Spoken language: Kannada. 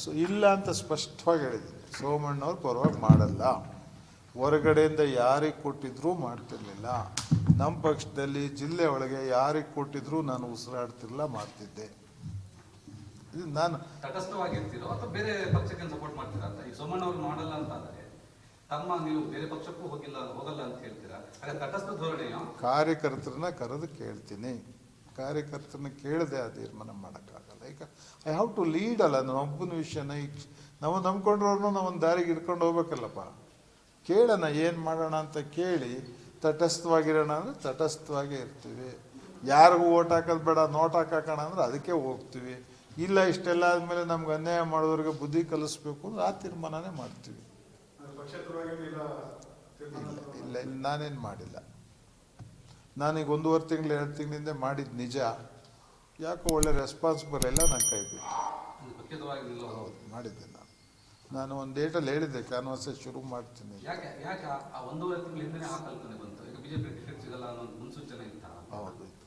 ಸೊ ಇಲ್ಲ ಅಂತ ಸ್ಪಷ್ಟವಾಗಿ ಹೇಳಿದ್ದೀನಿ. ಸೋಮಣ್ಣವ್ರು ಪರವಾಗಿ ಮಾಡಲ್ಲ. ಹೊರಗಡೆಯಿಂದ ಯಾರಿಗೆ ಕೊಟ್ಟಿದ್ರೂ ಮಾಡ್ತಿರ್ಲಿಲ್ಲ. ನಮ್ಮ ಪಕ್ಷದಲ್ಲಿ ಜಿಲ್ಲೆ ಒಳಗೆ ಯಾರಿಗೆ ಕೊಟ್ಟಿದ್ರೂ ನಾನು ಉಸಿರಾಡ್ತಿರ್ಲಿಲ್ಲ ಮಾಡ್ತಿದ್ದೆ. ಇದು ನಾನು ತಟಸ್ಥವಾಗಿರ್ತೀರೋ ಅಥವಾ ಬೇರೆ ಪಕ್ಷಕ್ಕೆ ಸಪೋರ್ಟ್ ಮಾಡ್ತೀರಾ ಅಂತ? ಈ ಸೋಮಣ್ಣ ಮಾಡಲ್ಲ ಅಂತ ಅಂದ್ರೆ ತಮ್ಮ ನೀವು ಬೇರೆ ಪಕ್ಷಕ್ಕೂ ಹೋಗಿಲ್ಲ ಹೋಗಲ್ಲ ಅಂತ ಹೇಳ್ತೀರಾ? ಹಾಗಾದ್ರೆ ತಟಸ್ಥ ಧೋರಣೆಯೋ? ಕಾರ್ಯಕರ್ತರನ್ನ ಕರೆದು ಕೇಳ್ತೀನಿ. ಕಾರ್ಯಕರ್ತರನ್ನ ಕೇಳದೆ ಆ ತೀರ್ಮಾನ ಮಾಡೋಕ್ಕಾಗಲ್ಲ. ಈಗ ಐ ಹ್ಯಾವ್ ಟು ಲೀಡ್ ಅಲ್ಲ ನನ್ನ ಒಬ್ಬನ ವಿಷಯನ ಈಗ ನಾವು ನಂಬ್ಕೊಂಡ್ರವ್ರನ್ನೂ ನಾವು ಒಂದು ದಾರಿಗೆ ಹಿಡ್ಕೊಂಡು ಹೋಗ್ಬೇಕಲ್ಲಪ್ಪ. ಕೇಳೋಣ ಏನು ಮಾಡೋಣ ಅಂತ ಕೇಳಿ ತಟಸ್ಥವಾಗಿರೋಣ ಅಂದರೆ ತಟಸ್ಥವಾಗೇ ಇರ್ತೀವಿ. ಯಾರಿಗೂ ಓಟ್ ಹಾಕೋದು ಬೇಡ ನೋಟ್ ಹಾಕೋಣ ಅಂದರೆ ಅದಕ್ಕೆ ಹೋಗ್ತೀವಿ. ಇಲ್ಲ ಇಷ್ಟೆಲ್ಲ ಆದಮೇಲೆ ನಮ್ಗೆ ಅನ್ಯಾಯ ಮಾಡೋರಿಗೆ ಬುದ್ಧಿ ಕಲಿಸ್ಬೇಕು ಅಂದ್ರೆ ಆ ತೀರ್ಮಾನನೇ ಮಾಡ್ತೀವಿ. ಇಲ್ಲ ಇಲ್ಲ ನಾನೇನು ಮಾಡಿಲ್ಲ. ನಾನೀಗ ಒಂದೂವರೆ ತಿಂಗಳು ಎರಡು ತಿಂಗಳಿಂದ ಮಾಡಿದ ನಿಜ. ಯಾಕೋ ಒಳ್ಳೆ ರೆಸ್ಪಾನ್ಸ್ ಬರಲಿಲ್ಲ ನಾನು ಕೈ ಬಿಟ್ಟು ಒಂದು ಹೌದು ಮಾಡಿದ್ದೆ ನಾನು. ನಾನು ಒಂದು ಡೇಟಲ್ಲಿ ಹೇಳಿದ್ದೆ ಕ್ಯಾನ್ವಾಸ ಶುರು ಮಾಡ್ತೀನಿ ಹಿಂದೆ